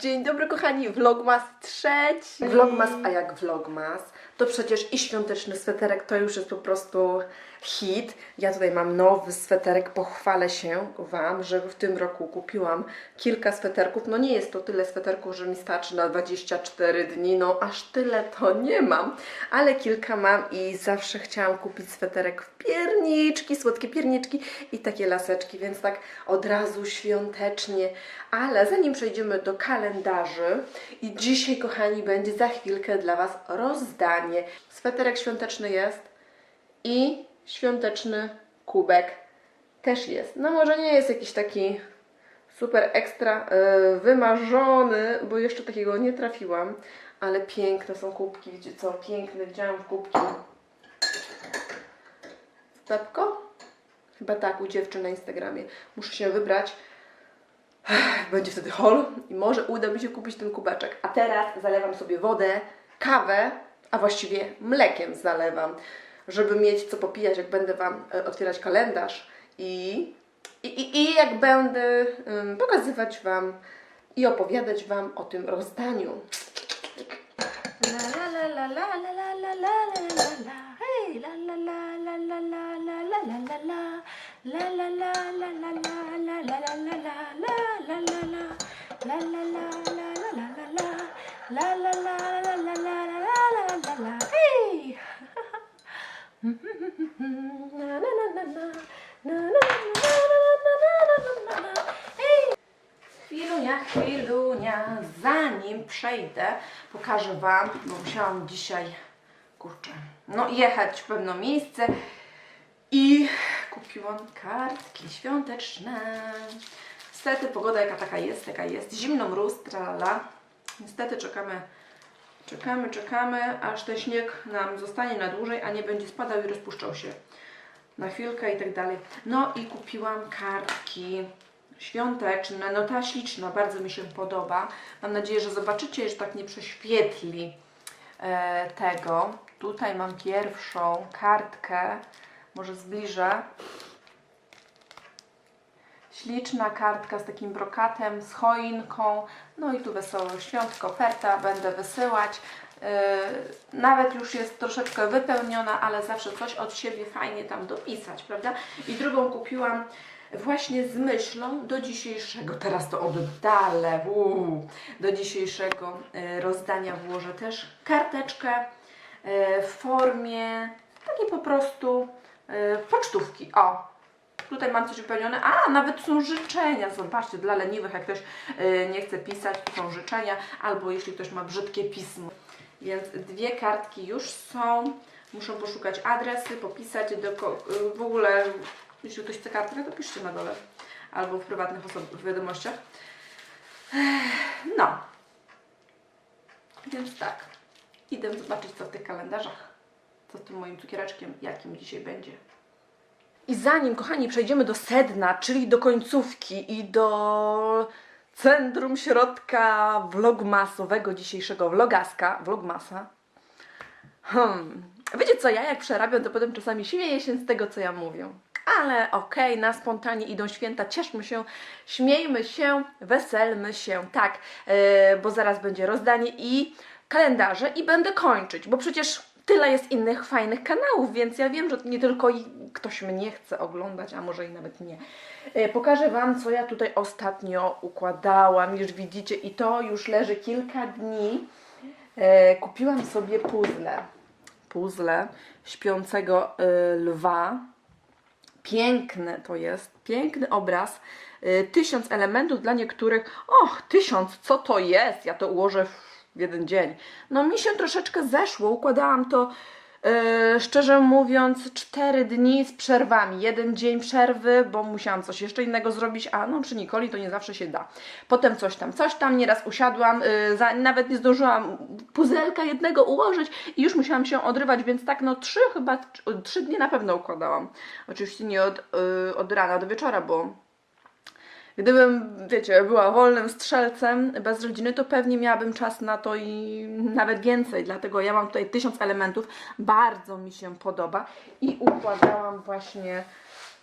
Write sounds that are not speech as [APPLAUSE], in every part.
Dzień dobry kochani, vlogmas trzeci. Vlogmas, a jak vlogmas, to przecież i świąteczny sweterek to już jest po prostu hit. Ja tutaj mam nowy sweterek, pochwalę się Wam, że w tym roku kupiłam kilka sweterków. No nie jest to tyle sweterków, że mi starczy na 24 dni, no aż tyle to nie mam, ale kilka mam i zawsze chciałam kupić sweterek w pierniczki, słodkie pierniczki i takie laseczki, więc tak od razu świątecznie. Ale zanim przejdziemy do kalendarzy i dzisiaj, kochani, będzie za chwilkę dla Was rozdanie. Sweterek świąteczny jest i świąteczny kubek też jest. No może nie jest jakiś taki super ekstra e, wymarzony, bo jeszcze takiego nie trafiłam, ale piękne są kubki, wiecie co, piękne, widziałam w kubki. Pepko? Chyba tak, u dziewczyn na Instagramie. Muszę się wybrać. Będzie wtedy hol i może uda mi się kupić ten kubeczek. A teraz zalewam sobie wodę, kawę, a właściwie mlekiem zalewam, żeby mieć co popijać, jak będę Wam e, otwierać kalendarz i, i, i, jak będę pokazywać Wam i opowiadać Wam o tym rozdaniu. La la la Chwilunia, zanim przejdę, pokażę Wam, bo musiałam dzisiaj, kurczę, no jechać w pewne miejsce i kupiłam kartki świąteczne. Niestety pogoda jaka taka jest, taka jest. Zimno mróz, trala. Niestety czekamy, czekamy, czekamy, aż ten śnieg nam zostanie na dłużej, a nie będzie spadał i rozpuszczał się na chwilkę i tak dalej. No i kupiłam kartki świąteczne. No ta śliczna, bardzo mi się podoba. Mam nadzieję, że zobaczycie, że tak nie prześwietli e, tego. Tutaj mam pierwszą kartkę. Może zbliżę. Śliczna kartka z takim brokatem, z choinką. No i tu wesoły świąt, koperta. Będę wysyłać. Yy, nawet już jest troszeczkę wypełniona, ale zawsze coś od siebie fajnie tam dopisać, prawda? I drugą kupiłam właśnie z myślą do dzisiejszego, teraz to oddalę, uuu, do dzisiejszego yy, rozdania włożę też karteczkę yy, w formie takiej po prostu yy, pocztówki. O, Tutaj mam coś wypełnione. A, nawet są życzenia. Zobaczcie, dla leniwych, jak ktoś nie chce pisać, to są życzenia, albo jeśli ktoś ma brzydkie pismo. Więc dwie kartki już są. Muszę poszukać adresy, popisać do w ogóle, jeśli ktoś chce kartkę, to piszcie na dole. Albo w prywatnych w wiadomościach. No. Więc tak. Idę zobaczyć, co w tych kalendarzach. Co z tym moim cukiereczkiem, jakim dzisiaj będzie. I zanim, kochani, przejdziemy do sedna, czyli do końcówki i do centrum środka vlogmasowego dzisiejszego vlogaska, vlogmasa. Hmm. Wiecie co, ja jak przerabiam, to potem czasami śmieję się z tego, co ja mówię. Ale okej, na spontanie idą święta, cieszmy się, śmiejmy się, weselmy się, tak, yy, bo zaraz będzie rozdanie i kalendarze i będę kończyć, bo przecież tyle jest innych fajnych kanałów, więc ja wiem, że nie tylko ktoś mnie chce oglądać, a może i nawet nie. Yy, pokażę Wam, co ja tutaj ostatnio układałam, już widzicie i to już leży kilka dni. Yy, kupiłam sobie puzzle, puzzle śpiącego lwa, Piękne to jest, piękny obraz. Y, Tysiąc elementów dla niektórych. Och, tysiąc, co to jest? Ja to ułożę w jeden dzień. No mi się troszeczkę zeszło, układałam to y, szczerze mówiąc cztery dni z przerwami. Jeden dzień przerwy, bo musiałam coś jeszcze innego zrobić, a no przy Nikoli to nie zawsze się da. Potem coś tam, coś tam, nieraz usiadłam, y, za, nawet nie zdążyłam puzelka jednego ułożyć i już musiałam się odrywać, więc tak no trzy chyba, tr- trzy dni na pewno układałam. Oczywiście nie od, y, od rana do wieczora, bo Gdybym, wiecie, była wolnym strzelcem bez rodziny, to pewnie miałabym czas na to i nawet więcej. Dlatego ja mam tutaj tysiąc elementów. Bardzo mi się podoba. I układałam właśnie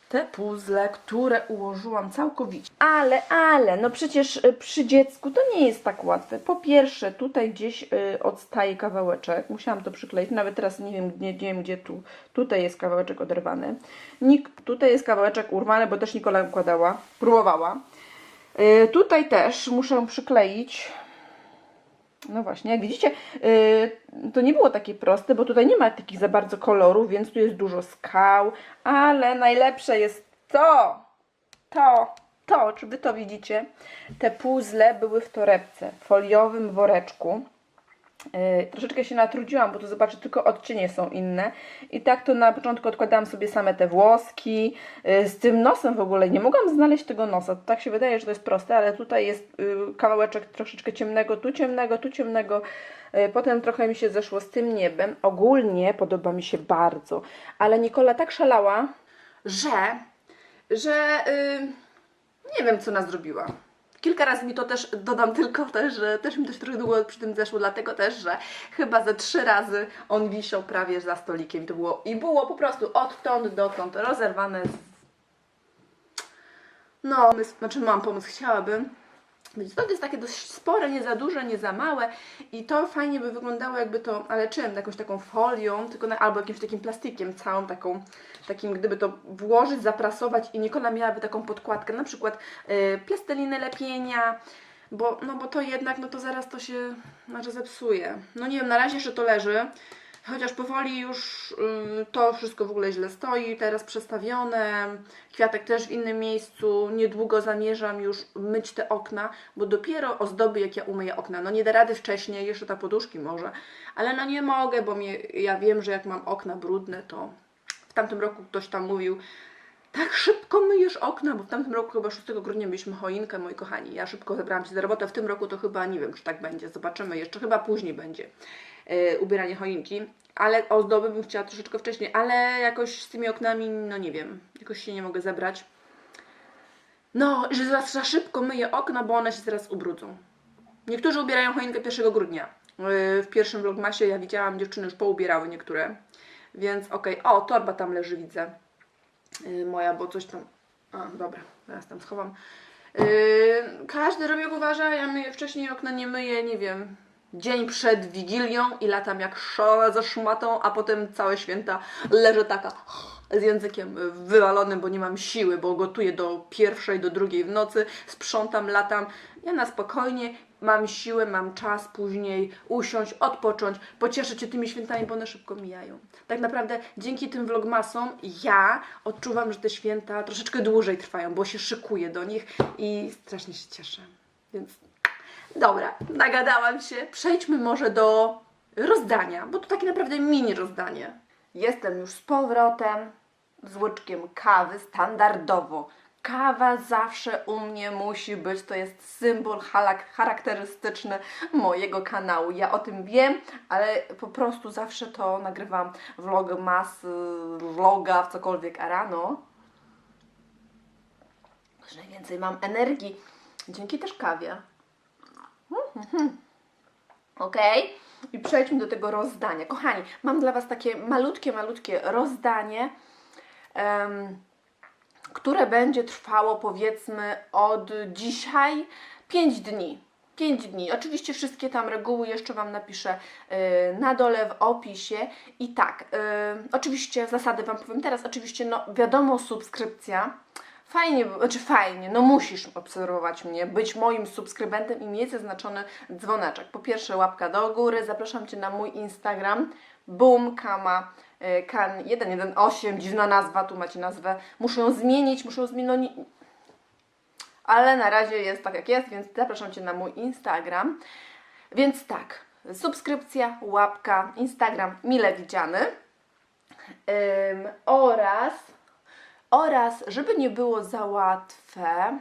te puzzle, które ułożyłam całkowicie. Ale, ale, no przecież y, przy dziecku to nie jest tak łatwe. Po pierwsze, tutaj gdzieś y, odstaje kawałeczek. Musiałam to przykleić. Nawet teraz nie wiem, nie, nie wiem gdzie tu. Tutaj jest kawałeczek oderwany. Nik, tutaj jest kawałeczek urwany, bo też Nikola układała. Próbowała. Y, tutaj też muszę przykleić. No właśnie, jak widzicie, yy, to nie było takie proste, bo tutaj nie ma takich za bardzo kolorów, więc tu jest dużo skał, ale najlepsze jest to, to, to, czy wy to widzicie? Te puzzle były w torebce, foliowym woreczku. Yy, troszeczkę się natrudziłam, bo tu zobaczę, tylko odcienie są inne. I tak to na początku odkładałam sobie same te włoski. Yy, z tym nosem w ogóle nie mogłam znaleźć tego nosa. Tak się wydaje, że to jest proste, ale tutaj jest yy, kawałeczek troszeczkę ciemnego, tu ciemnego, tu ciemnego. Yy, potem trochę mi się zeszło z tym niebem. Ogólnie podoba mi się bardzo. Ale Nikola tak szalała, że, że yy, nie wiem, co nas zrobiła. Kilka razy mi to też dodam tylko też, że też mi to się trochę długo przy tym zeszło, dlatego też, że chyba ze trzy razy on wisiał prawie za stolikiem. I to było, i było po prostu odtąd dotąd rozerwane z... No, pomysł, znaczy mam pomysł, chciałabym. Więc to jest takie dość spore, nie za duże, nie za małe i to fajnie by wyglądało jakby to, ale czym? Jakąś taką folią, tylko na, albo jakimś takim plastikiem, całą taką, takim gdyby to włożyć, zaprasować i Nikola miałaby taką podkładkę, na przykład y, plasteliny lepienia, bo, no bo to jednak, no to zaraz to się, znaczy zepsuje. No nie wiem, na razie jeszcze to leży, chociaż powoli już to wszystko w ogóle źle stoi, teraz przestawione, kwiatek też w innym miejscu, niedługo zamierzam już myć te okna, bo dopiero ozdoby jak ja umyję okna, no nie da rady wcześniej, jeszcze ta poduszki może, ale no nie mogę, bo mnie, ja wiem, że jak mam okna brudne, to w tamtym roku ktoś tam mówił, tak szybko myjesz okna, bo w tamtym roku chyba 6 grudnia mieliśmy choinkę, moi kochani. Ja szybko zebrałam się za robotę. W tym roku to chyba nie wiem, czy tak będzie. Zobaczymy jeszcze. Chyba później będzie ubieranie choinki. Ale ozdoby bym chciała troszeczkę wcześniej, ale jakoś z tymi oknami, no nie wiem, jakoś się nie mogę zebrać. No, że za, za szybko myję okna, bo one się zaraz ubrudzą. Niektórzy ubierają choinkę 1 grudnia. Yy, w pierwszym vlogmasie ja widziałam, dziewczyny już poubierały niektóre. Więc okej, o, torba tam leży, widzę. Yy, moja, bo coś tam. A, dobra, teraz tam schowam. Każdy robi jak uważa, ja myję wcześniej okna nie myję, nie wiem, dzień przed Wigilią i latam jak szalona za szmatą, a potem całe święta leżę taka z językiem wywalonym, bo nie mam siły, bo gotuję do pierwszej, do drugiej w nocy, sprzątam, latam. Ja na spokojnie mam siłę, mam czas później usiąść, odpocząć, pocieszyć się tymi świętami, bo one szybko mijają. Tak naprawdę dzięki tym vlogmasom ja odczuwam, że te święta troszeczkę dłużej trwają, bo się szykuję do nich i strasznie się cieszę. Więc Dobra, nagadałam się. Przejdźmy może do rozdania, bo to takie naprawdę mini rozdanie. Jestem już z powrotem z łyczkiem kawy standardowo. Kawa zawsze u mnie musi być, to jest symbol charakterystyczny mojego kanału. Ja o tym wiem, ale po prostu zawsze to nagrywam vlog mas, vloga, w cokolwiek, a rano już najwięcej mam energii. Dzięki też kawie. [LAUGHS] Ok? I przejdźmy do tego rozdania. Kochani, mam dla Was takie malutkie, malutkie rozdanie, em, które będzie trwało powiedzmy od dzisiaj 5 dni. 5 dni. Oczywiście wszystkie tam reguły jeszcze Wam napiszę y, na dole w opisie. I tak, y, oczywiście zasady Wam powiem teraz. Oczywiście, no wiadomo, subskrypcja. Fajnie, znaczy fajnie, no musisz obserwować mnie, być moim subskrybentem i mieć zaznaczony dzwoneczek. Po pierwsze łapka do góry, zapraszam Cię na mój Instagram, boomkama, y, kan 118, dziwna nazwa, tu macie nazwę, muszę ją zmienić, muszę ją zmienić, no nie, ale na razie jest tak jak jest, więc zapraszam Cię na mój Instagram. Więc tak, subskrypcja, łapka, Instagram mile widziany Ym, oraz oraz, żeby nie było za łatwe,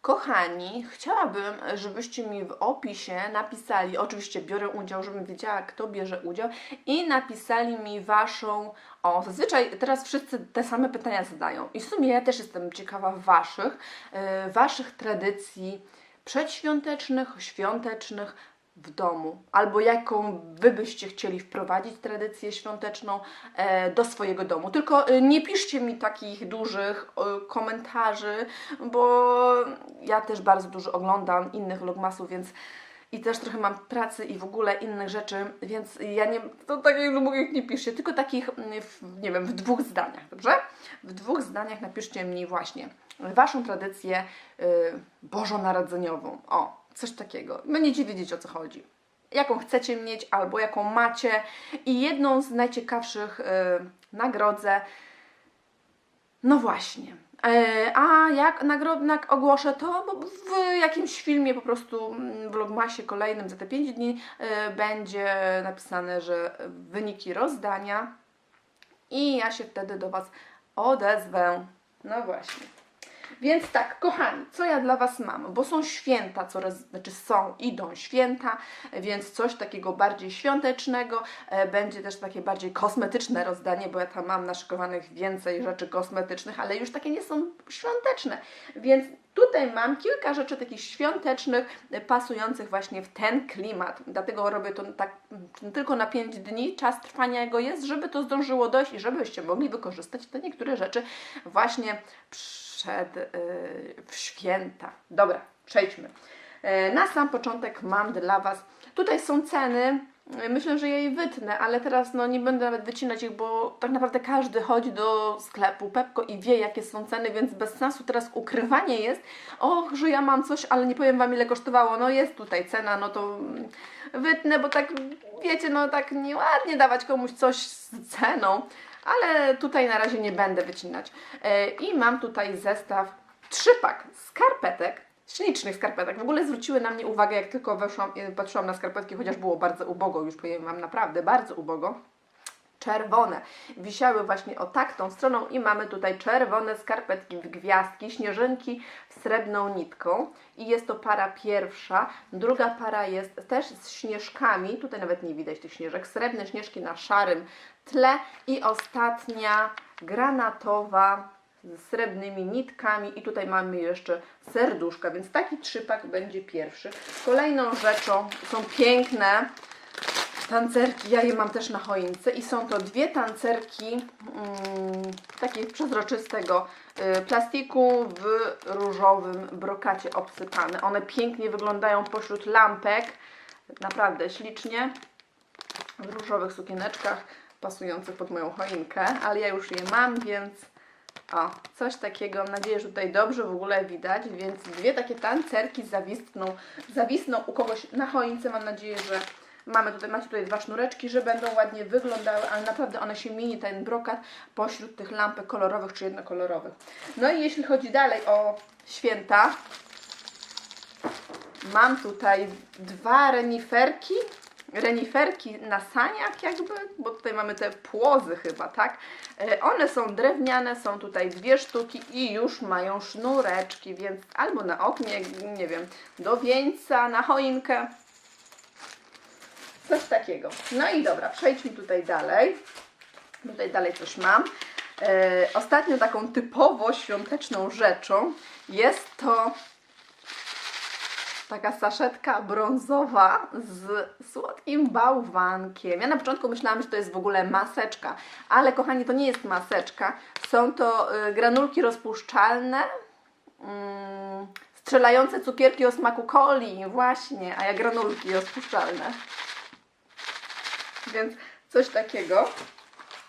kochani, chciałabym, żebyście mi w opisie napisali, oczywiście biorę udział, żebym wiedziała, kto bierze udział, i napisali mi waszą. O, zazwyczaj teraz wszyscy te same pytania zadają. I w sumie ja też jestem ciekawa waszych, yy, waszych tradycji przedświątecznych, świątecznych, w domu, albo jaką wy byście chcieli wprowadzić tradycję świąteczną e, do swojego domu. Tylko e, nie piszcie mi takich dużych e, komentarzy, bo ja też bardzo dużo oglądam innych vlogmasów, więc i też trochę mam pracy i w ogóle innych rzeczy, więc ja nie, to takich mówię, nie piszcie, tylko takich, mm, nie wiem, w dwóch zdaniach, dobrze? W dwóch zdaniach napiszcie mi właśnie Waszą tradycję y, bożonarodzeniową. O, coś takiego. Będziecie wiedzieć o co chodzi. Jaką chcecie mieć albo jaką macie. I jedną z najciekawszych y, nagrodzę. No właśnie. E, A jak nagrodnak ogłoszę to w jakimś filmie po prostu mm, vlogmasie kolejnym za te 5 dni e, będzie napisane, że wyniki rozdania i ja się wtedy do Was odezwę. No właśnie. Więc tak, kochani, co ja dla Was mam? Bo są święta, coraz, znaczy są, idą święta, więc coś takiego bardziej świątecznego, e, będzie też takie bardziej kosmetyczne rozdanie, bo ja tam mam naszykowanych więcej rzeczy kosmetycznych, ale już takie nie są świąteczne. Więc tutaj mam kilka rzeczy takich świątecznych, e, pasujących właśnie w ten klimat. Dlatego robię to tak tylko na 5 dni, czas trwania jego jest, żeby to zdążyło dojść i żebyście mogli wykorzystać te niektóre rzeczy właśnie przed yy, w święta. Dobra, przejdźmy. E, Na sam początek mam dla Was. Tutaj są ceny. E, Myślę, że jej wytnę, ale teraz no, nie będę nawet wycinać ich, bo tak naprawdę każdy chodzi do sklepu Pepko i wie, jakie są ceny, więc bez sensu teraz ukrywanie jest. Och, że ja mam coś, ale nie powiem Wam, ile kosztowało. No jest tutaj cena, no to wytnę, bo tak wiecie, no tak nieładnie dawać komuś coś z ceną, ale tutaj na razie nie będę wycinać. E, I mam tutaj zestaw trzypak skarpetek, ślicznych skarpetek. W ogóle zwróciły na mnie uwagę, jak tylko weszłam i patrzyłam na skarpetki, chociaż było bardzo ubogo, już powiem Wam naprawdę bardzo ubogo. Czerwone. Wisiały właśnie o tak tą stroną i mamy tutaj czerwone skarpetki w gwiazdki, śnieżynki srebrną nitką. I jest to para pierwsza. Druga para jest też z śnieżkami. Tutaj nawet nie widać tych śnieżek. Srebrne śnieżki na szarym tle. I ostatnia granatowa z srebrnymi nitkami i tutaj mamy jeszcze serduszka, więc taki trzypak będzie pierwszy. Kolejną rzeczą są piękne tancerki, ja je mam też na choince i są to dwie tancerki mm, przezroczystego y, plastiku w różowym brokacie obsypane. One pięknie wyglądają pośród lampek, naprawdę ślicznie, w różowych sukieneczkach pasujących pod moją choinkę, ale ja już je mam, więc o, coś takiego, mam nadzieję, że tutaj dobrze w ogóle widać, więc dwie takie tancerki zawisną, zawisną u kogoś na choince, mam nadzieję, że mamy tutaj, macie tutaj dwa sznureczki, że będą ładnie wyglądały, ale naprawdę one się mieni, ten brokat pośród tych lampek kolorowych czy jednokolorowych. No i jeśli chodzi dalej o święta, mam tutaj dwa reniferki, reniferki na saniach jakby, bo tutaj mamy te płozy chyba, tak? E, One są drewniane, są tutaj dwie sztuki i już mają sznureczki, więc albo na oknie, nie wiem, do wieńca, na choinkę. Coś takiego. No i dobra, przejdźmy tutaj dalej. Tutaj dalej coś mam. E, taką typowo świąteczną rzeczą jest to taka saszetka brązowa z słodkim bałwankiem. Ja na początku myślałam, że to jest w ogóle maseczka, ale kochani, to nie jest maseczka. Są to y, granulki rozpuszczalne, mm, strzelające cukierki o smaku coli, właśnie, a ja granulki rozpuszczalne. Więc coś takiego.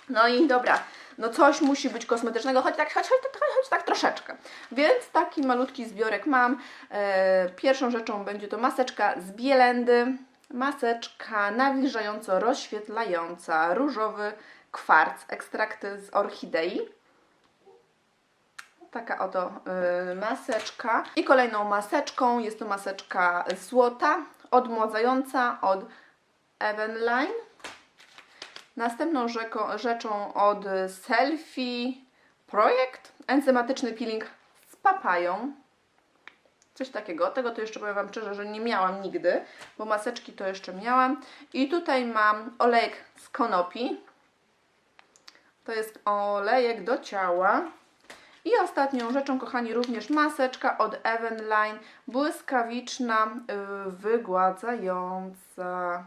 No i dobra, no coś musi być kosmetycznego, choć tak, choć, choć, choć, choć tak troszeczkę. Więc taki malutki zbiorek mam. E, pierwszą rzeczą będzie to maseczka z bielendy, maseczka nawilżająco rozświetlająca, różowy kwarc, ekstrakty z orchidei. Taka oto y, maseczka. I kolejną maseczką jest to maseczka złota, odmładzająca od Evenline. Następną rzeczą od Selfie Projekt enzymatyczny peeling z papają. Coś takiego. Tego to jeszcze powiem Wam szczerze, że nie miałam nigdy, bo maseczki to jeszcze miałam. I tutaj mam olejek z konopi. To jest olejek do ciała. I ostatnią rzeczą, kochani, również maseczka od Evenline, błyskawiczna, yy, wygładzająca.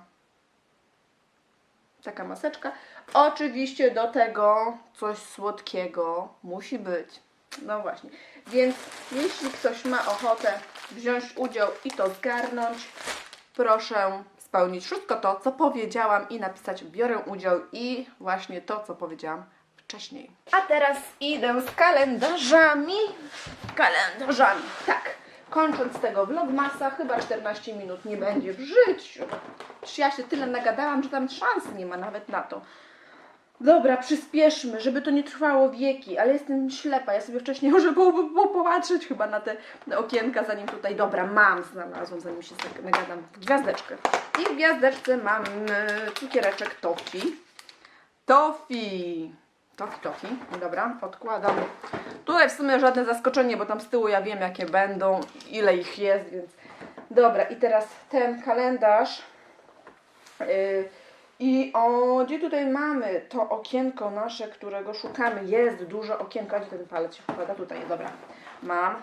Taka maseczka. Oczywiście do tego coś słodkiego musi być. No właśnie. Więc jeśli ktoś ma ochotę wziąć udział i to zgarnąć, proszę spełnić wszystko to, co powiedziałam i napisać biorę udział i właśnie to, co powiedziałam wcześniej. A teraz idę z kalendarzami. Kalendarzami, tak. Kończąc tego vlogmasa, chyba 14 minut nie będzie w życiu. Przecież ja się tyle nagadałam, że tam szans nie ma nawet na to. Dobra, przyspieszmy, żeby to nie trwało wieki, ale jestem ślepa. Ja sobie wcześniej muszę było, było popatrzeć chyba na te okienka, zanim tutaj. Dobra, mam, znalazłam, zanim się nagadam. Gwiazdeczkę. I w gwiazdeczce mam e, cukiereczek tofi. Tofi. Tofi, tofi. Dobra, odkładam. Tutaj w sumie żadne zaskoczenie, bo tam z tyłu ja wiem, jakie będą, ile ich jest, więc. Dobra, i teraz ten kalendarz. Yy, I o, gdzie tutaj mamy to okienko nasze, którego szukamy? Jest duże okienko. Gdzie ten palec się wkłada? Tutaj, dobra. Mam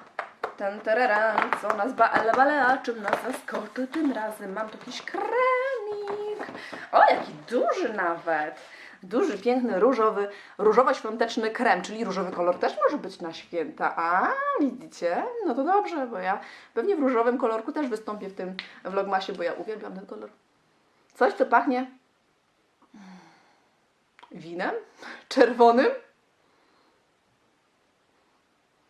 ten teraran, co nas baele balea, czym nas zaskoczy tym razem. Mam tu jakiś kremik. O, jaki duży nawet. Duży, piękny, różowy, różowo-świąteczny krem, czyli różowy kolor też może być na święta. A, widzicie? No to dobrze, bo ja pewnie w różowym kolorku też wystąpię w tym vlogmasie, bo ja uwielbiam ten kolor. Coś, co pachnie winem czerwonym.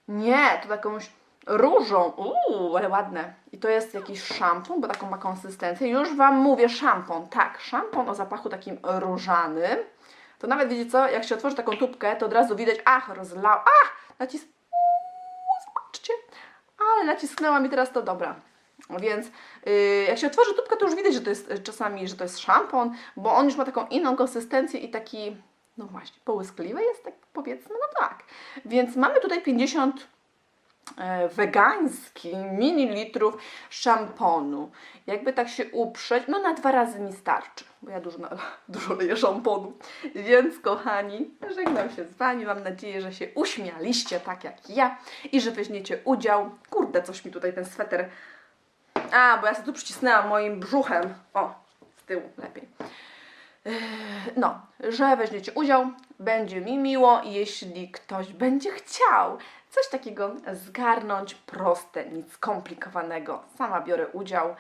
Nie, to takąś różą. Uuu, ale ładne. I to jest jakiś szampon, bo taką ma konsystencję. Już Wam mówię, szampon. Tak, szampon o zapachu takim różanym. To nawet wiecie co, jak się otworzy taką tubkę, to od razu widać, ach, rozlał, ach, nacis... Uuu, zobaczcie, ale nacisnęła mi teraz to, dobra. Więc yy, jak się otworzy tubkę, to już widać, że to jest y, czasami, że to jest szampon, bo on już ma taką inną konsystencję i taki, no właśnie, połyskliwy jest, tak powiedzmy, no tak. Więc mamy tutaj 50 e, wegańskich mililitrów szamponu. Jakby tak się uprzeć, no na dwa razy mi starczy, bo ja dużo, [LAUGHS] dużo leję szamponu. Więc kochani, żegnam się z Wami. Mam nadzieję, że się uśmialiście tak jak ja i że weźmiecie udział. Kurde, coś mi tutaj ten sweter... A, bo ja sobie tu przycisnęłam moim brzuchem. O, z tyłu lepiej. Yy, No, że weźmiecie udział, będzie mi miło, jeśli ktoś będzie chciał coś takiego zgarnąć, proste, nic skomplikowanego. Sama biorę udział,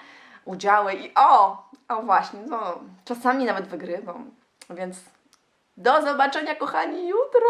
udziały i o, o właśnie, no, czasami nawet wygrywam. Więc do zobaczenia, kochani, jutro!